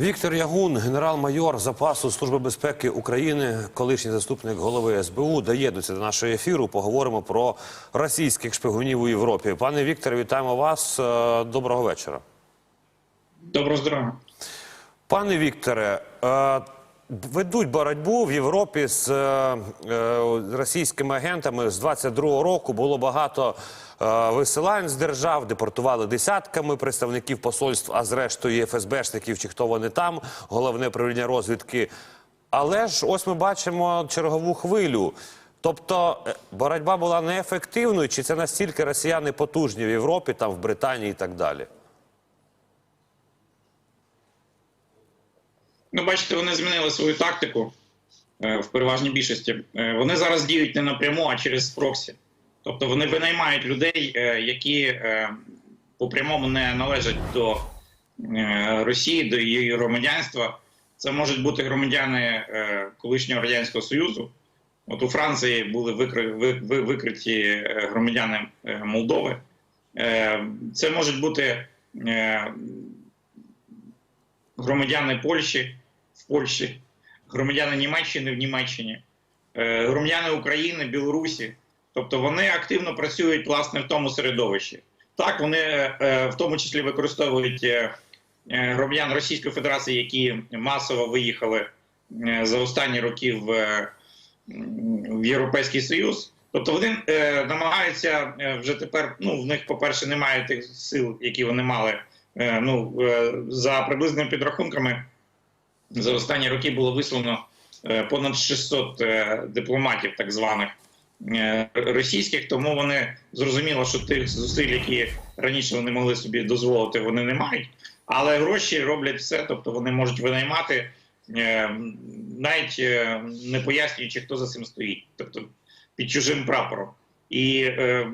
Віктор Ягун, генерал-майор запасу Служби безпеки України, колишній заступник голови СБУ, доєднується до нашого ефіру. Поговоримо про російських шпигунів у Європі. Пане Вікторе, вітаємо вас. Е, Доброго вечора. Доброго здоров'я. Пане Вікторе, е, ведуть боротьбу в Європі з е, е, російськими агентами з 22-го року. Було багато е, висилань з держав, депортували десятками представників посольств, а зрештою ФСБшників чи хто вони там, головне управління розвідки. Але ж ось ми бачимо чергову хвилю. Тобто е, боротьба була неефективною, чи це настільки росіяни потужні в Європі, там в Британії і так далі? Ну, бачите, вони змінили свою тактику е, в переважній більшості. Е, Вони зараз діють не напряму, а через проксі. Тобто вони винаймають людей, е, які по прямому не належать до Росії, до її громадянства. Це можуть бути громадяни колишнього радянського союзу. От у Франції були викри- ви- ви- викриті громадяни Молдови. Це можуть бути громадяни Польщі в Польщі, громадяни Німеччини в Німеччині, е, громадяни України, Білорусі. Тобто вони активно працюють власне в тому середовищі. Так, вони е, в тому числі використовують е, громадян Російської Федерації, які масово виїхали за останні роки в, в Європейський Союз. Тобто вони е, намагаються вже тепер. Ну в них, по-перше, немає тих сил, які вони мали. Е, ну е, за приблизними підрахунками, за останні роки було вислано е, понад 600 е, дипломатів, так званих е, російських. Тому вони зрозуміло, що тих зусиль, які раніше вони могли собі дозволити, вони не мають. Але гроші роблять все, тобто вони можуть винаймати, навіть не пояснюючи, хто за цим стоїть, тобто під чужим прапором. І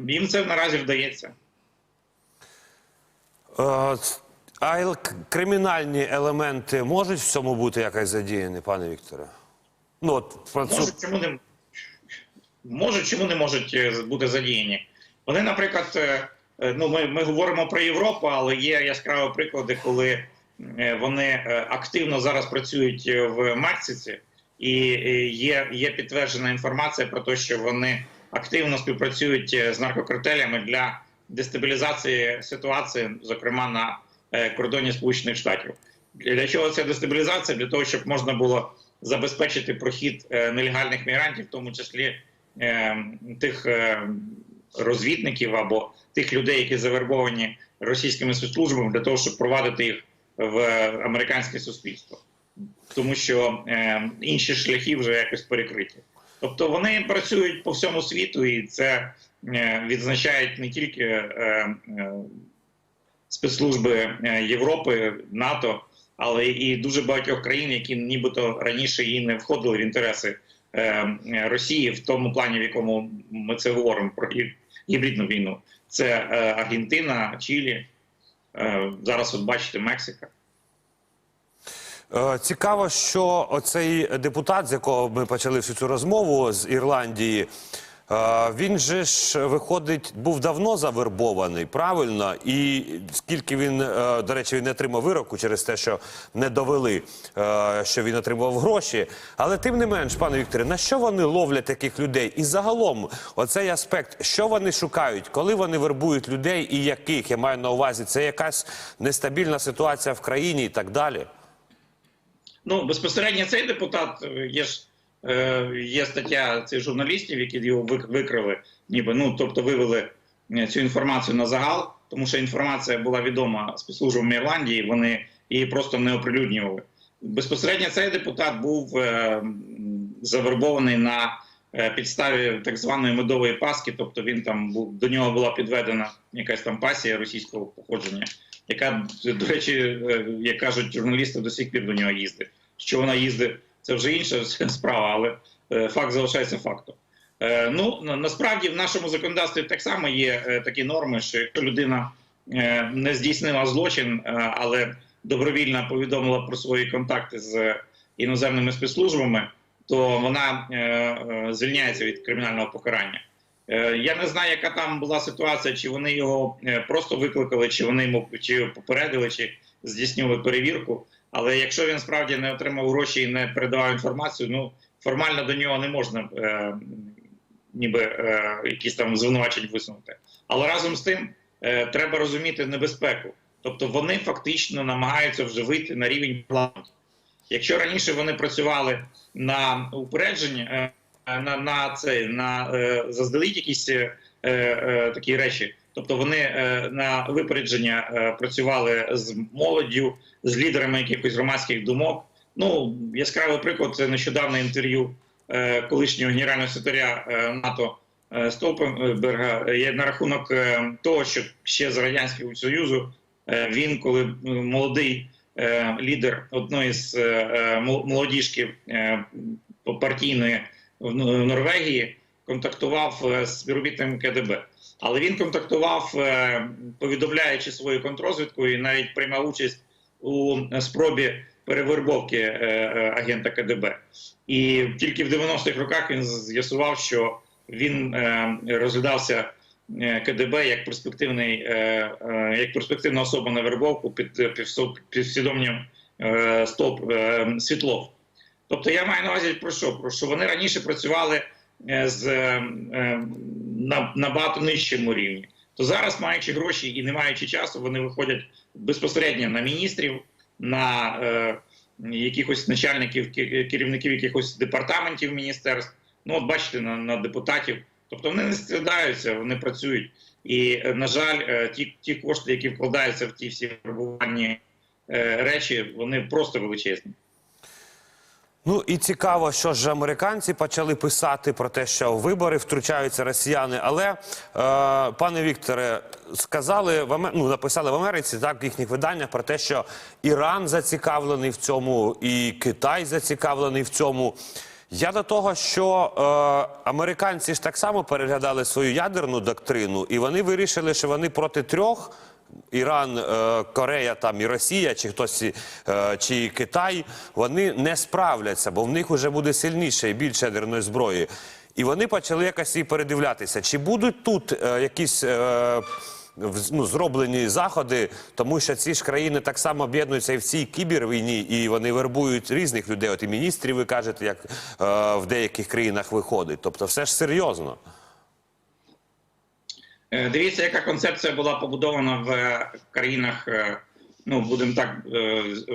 їм це наразі вдається. А кримінальні елементи можуть в цьому бути якось задіяні, пане Вікторе? Ну, от цю... Можуть, чому не можуть, чому не можуть бути задіяні? Вони, наприклад, е, е, ну ми, ми говоримо про Європу, але є яскраві приклади, коли е, вони активно зараз працюють в Мексиці, і є, є підтверджена інформація про те, що вони активно співпрацюють з наркокартелями для дестабілізації ситуації, зокрема на е, кордоні Сполучених Штатів. Для чого ця дестабілізація? Для того, щоб можна було забезпечити прохід е, нелегальних мігрантів, в тому числі е, тих розвідників або тих людей, які завербовані російськими спецслужбами, для того, щоб провадити їх в американське суспільство, тому що інші шляхи вже якось перекриті. Тобто вони працюють по всьому світу, і це відзначають не тільки спецслужби е, Європи, НАТО, але і дуже багатьох країн, які нібито раніше і не входили в інтереси е, Росії в тому плані, в якому ми це говоримо про гібридну війну. Це е, Аргентина, Чилі. е, Зараз, от бачите, Мексика. Е, Цікаво, що оцей депутат, з якого ми почали всю цю розмову з Ірландії, е, він же ж виходить, був давно завербований, правильно? І скільки він, е, до речі, він не отримав вироку через те, що не довели, е, що він отримав гроші. Але тим не менш, пане Вікторе, на що вони ловлять таких людей? І загалом, оцей аспект, що вони шукають, коли вони вербують людей і яких я маю на увазі, це якась нестабільна ситуація в країні і так далі. Ну, безпосередньо цей депутат е, є ж є стаття цих журналістів, які його викрили, ніби ну тобто вивели е, цю інформацію на загал, тому що інформація була відома спецслужбам Ірландії, вони її просто не оприлюднювали. Безпосередньо цей депутат був е, завербований на е, підставі так званої медової паски, тобто він там був до нього була підведена якась там пасія російського походження, яка, до речі, е, як кажуть журналісти, до сих пір до нього їздить. Що вона їздить, це вже інша справа, але е, факт залишається фактом. Е, Ну насправді в нашому законодавстві так само є е, такі норми, що якщо людина не здійснила злочин, але добровільно повідомила про свої контакти з іноземними спецслужбами, то вона звільняється від кримінального покарання. Я не знаю, яка там була ситуація, чи вони його просто викликали, чи вони йому чи попередили, чи здійснювали перевірку. Але якщо він справді не отримав гроші і не передавав інформацію, ну формально до нього не можна е, ніби е, якісь там звинувачень висунути. Але разом з тим е, треба розуміти небезпеку. Тобто вони фактично намагаються вже вийти на рівень парламенту. Якщо раніше вони працювали на упередження, е, на, на це на е, заздалегідь якісь е, е, такі речі, тобто вони е, на випередження е, працювали з молоддю, з лідерами якихось громадських думок. Ну яскравий приклад це нещодавне інтерв'ю е, колишнього генерального секретаря НАТО Столпенберга на рахунок того, що ще з радянського союзу він, коли молодий лідер одної з молодіжків партійної в Норвегії, контактував з співробітником КДБ. Але він контактував, е, повідомляючи свою контрозвідку, і навіть приймав участь у спробі перевербовки е, е, агента КДБ. І тільки в 90-х роках він з'ясував, що він е, розглядався е, КДБ як перспективний, е, е, як перспективна особа на вербовку під, під, під псевдонімом е, Стоп е, Світлов. Тобто я маю на увазі про що? Про що вони раніше працювали е, з е, е, на набагато нижчому рівні. То зараз, маючи гроші і не маючи часу, вони виходять безпосередньо на міністрів, на е, якихось начальників, керівників якихось департаментів міністерств. Ну, от бачите, на, на депутатів. Тобто вони не страдаються, вони працюють. І, е, на жаль, е, ті, ті кошти, які вкладаються в ті всі вербувальні е, речі, вони просто величезні. Ну і цікаво, що ж американці почали писати про те, що вибори втручаються росіяни. Але е, пане Вікторе, сказали в ну, написали в Америці так в їхніх виданнях про те, що Іран зацікавлений в цьому, і Китай зацікавлений в цьому. Я до того, що е, американці ж так само переглядали свою ядерну доктрину, і вони вирішили, що вони проти трьох. Іран, е, Корея там і Росія, чи хтось е, чи Китай, вони не справляться, бо в них вже буде сильніше і більше ядерної зброї. І вони почали якось і передивлятися, чи будуть тут е, якісь ну, зроблені заходи, тому що ці ж країни так само об'єднуються і в цій кібервійні, і вони вербують різних людей. От і міністрів, ви кажете, як в деяких країнах виходить. Тобто, все ж серйозно. Е, Дивіться, яка концепція була побудована в е, країнах, е, ну будемо так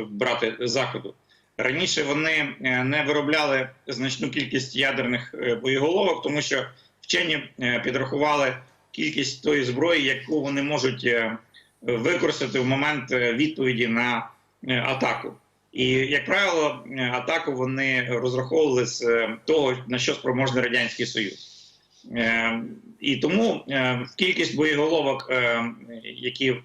брати заходу. Раніше вони не виробляли значну кількість ядерних боєголовок, тому що вчені підрахували кількість тої зброї, яку вони можуть використати в момент відповіді на атаку. І, як правило, атаку вони розраховували з того, на що спроможний радянський союз. Е, І тому е, кількість боєголовок, е, які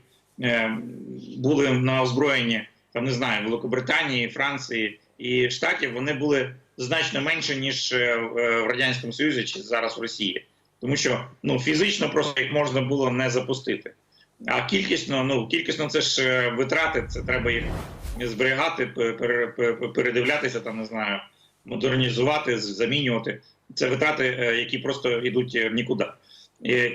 були на озброєнні, там не знаю, Великобританії, Франції і Штатів, вони були значно менше ніж в радянському Союзі чи зараз в Росії, тому що ну фізично просто їх можна було не запустити. А кількісно, ну кількісно це ж витрати, це треба їх зберігати, пе- пере- передивлятися, там не знаю, модернізувати, замінювати. Це витрати, е, які просто йдуть е, нікуди.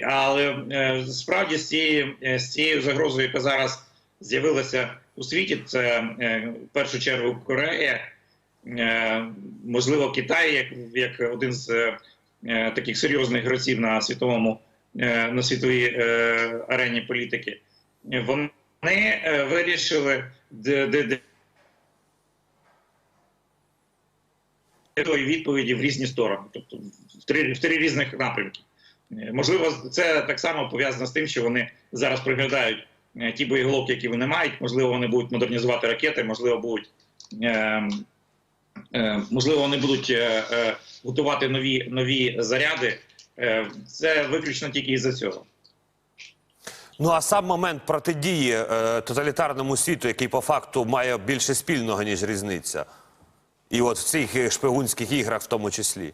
Але е, справді з цією, з цією загрозою, яка зараз з'явилася у світі, це в першу чергу Корея, можливо, Китай, як, як один з таких серйозних гравців на світовому на світовій арені політики. Вони вирішили де, де, де тої відповіді в різні сторони, тобто в три, в три різних напрямки. Е, Можливо, це так само пов'язано з тим, що вони зараз приглядають е, ті боєголовки, які вони мають. Можливо, вони будуть модернізувати ракети, можливо, будуть. Е, е, можливо, вони будуть е, е, готувати нові, нові заряди. Е, це виключно тільки із-за цього. Ну а сам момент протидії е, тоталітарному світу, який по факту має більше спільного, ніж різниця. І от в цих е, шпигунських іграх в тому числі.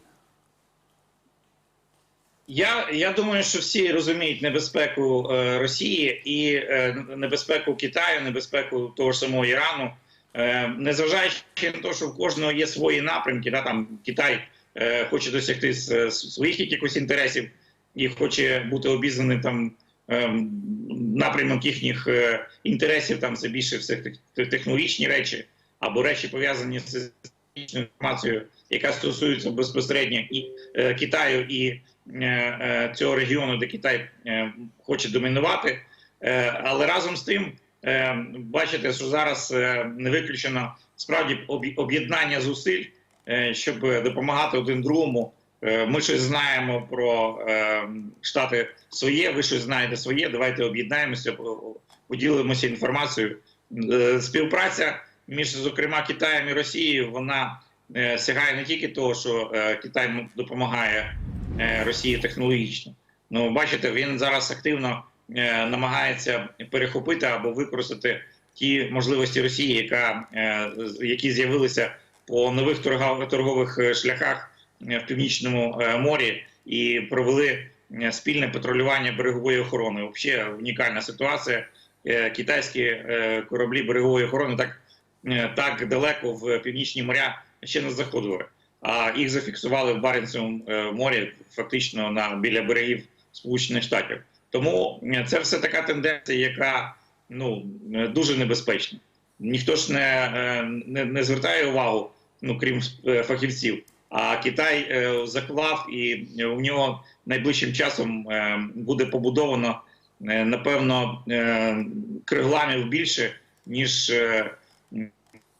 Я, я думаю, що всі розуміють небезпеку е, Росії і е, небезпеку Китаю, небезпеку того ж самого Ірану. Е, незважаючи на те, що в кожного є свої напрямки, да, там Китай е, хоче досягти с- с- своїх якихось інтересів і хоче бути обізнаний там е, напрямок їхніх е, інтересів, там це більше все тех- технологічні речі. або речі пов'язані з інформацією, яка стосується безпосередньо і е, Китаю і е, е, цього регіону, де Китай е, хоче домінувати. Е, але разом з тим, е, бачите, що зараз е, не виключено справді об'єднання зусиль, е, щоб допомагати один другому. Е, Ми щось знаємо про е, штати своє, ви щось знаєте своє. Давайте об'єднаємося, поділимося інформацією. Е, Співпраця між, зокрема, Китаєм і Росією, вона е, сягає не тільки того, що е, Китай допомагає е, Росії технологічно. Ну, бачите, він зараз активно намагається перехопити або використати ті можливості Росії, яка, які з'явилися по нових торгових шляхах в північному морі і провели спільне патрулювання берегової охорони. Взагалі унікальна ситуація. Китайські кораблі берегової охорони так, так далеко в північні моря ще не заходили. А їх зафіксували в Баренцевому е, морі, фактично на біля берегів Сполучених Штатів. Тому е, це все така тенденція, яка ну е, дуже небезпечна. Ніхто ж не, е, не, не звертає увагу, ну крім е, фахівців. А Китай е, заклав, і у нього найближчим часом е, буде побудовано е, напевно е, більше ніж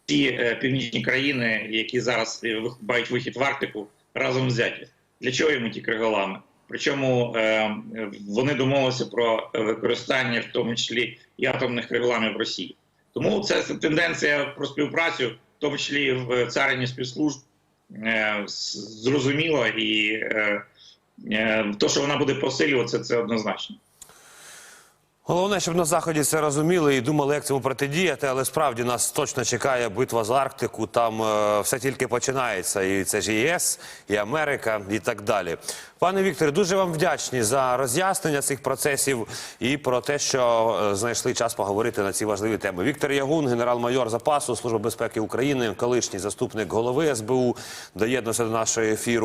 ті е, північні країни, які зараз е, мають вихід в Арктику, разом взяті. Для чого йому ті криголами? Причому е, вони домовилися про використання, в тому числі і атомних криголамів Росії. Тому це тенденція про співпрацю, в тому числі в царині спецслужб, е, з- зрозуміло, і то, що вона буде посилюватися, це однозначно. Головне, щоб на заході це розуміли і думали, як цьому протидіяти. Але справді нас точно чекає битва за Арктику. Там е, все тільки починається. І це ж ЄС, і Америка, і так далі. Пане Вікторе, дуже вам вдячні за роз'яснення цих процесів і про те, що е, знайшли час поговорити на ці важливі теми. Віктор Ягун, генерал-майор запасу Служби безпеки України, колишній заступник голови СБУ, доєднався до нашого ефіру.